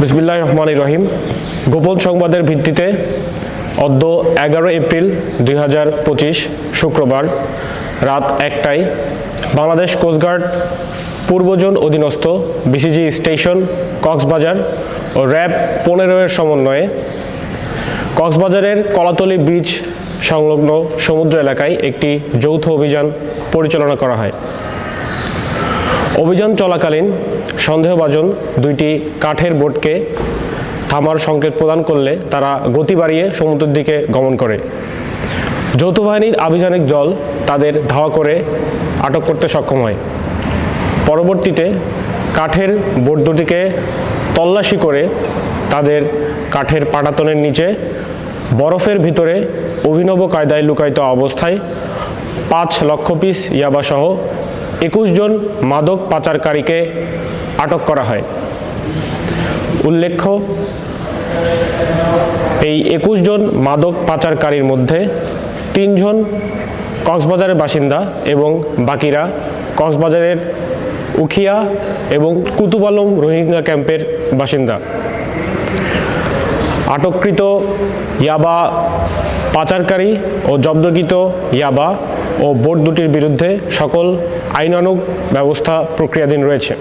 বিসমিল্লাহ রহমান রহিম। গোপন সংবাদের ভিত্তিতে অদ্য এগারো এপ্রিল দুই হাজার পঁচিশ শুক্রবার রাত একটায় বাংলাদেশ কোস্টগার্ড পূর্বজন অধীনস্থ বিসিজি স্টেশন, কক্সবাজার ও র্যাব পনেরো এর সমন্বয়ে কক্সবাজারের কলাতলি বিচ সংলগ্ন সমুদ্র এলাকায় একটি যৌথ অভিযান পরিচালনা করা হয়। অভিযান চলাকালীন সন্দেহভাজন দুইটি কাঠের বোটকে থামার সংকেত প্রদান করলে তারা গতি বাড়িয়ে সমুদ্রের দিকে গমন করে। যৌথ বাহিনীর আভিযানিক দল তাদের ধাওয়া করে আটক করতে সক্ষম হয়। পরবর্তীতে কাঠের বোট দুটিকে তল্লাশি করে তাদের কাঠের পাটাতনের নিচে বরফের ভিতরে অভিনব কায়দায় লুকায়িত অবস্থায় পাঁচ লক্ষ পিস ইয়াবাসহ একুশ জন মাদক পাচারকারীকে আটক করা হয়। উল্লেখ্য, এই একুশ জন মাদক পাচারকারীর মধ্যে তিনজন কক্সবাজারের বাসিন্দা এবং বাকিরা কক্সবাজারের উখিয়া এবং কুতুবালম রোহিঙ্গা ক্যাম্পের বাসিন্দা। আটককৃত ইয়াবা পাচারকারী ও জব্দকৃত ইয়াবা ও বোর্ড দুটির বিরুদ্ধে সকল আইনানুগ ব্যবস্থা প্রক্রিয়াধীন রয়েছে।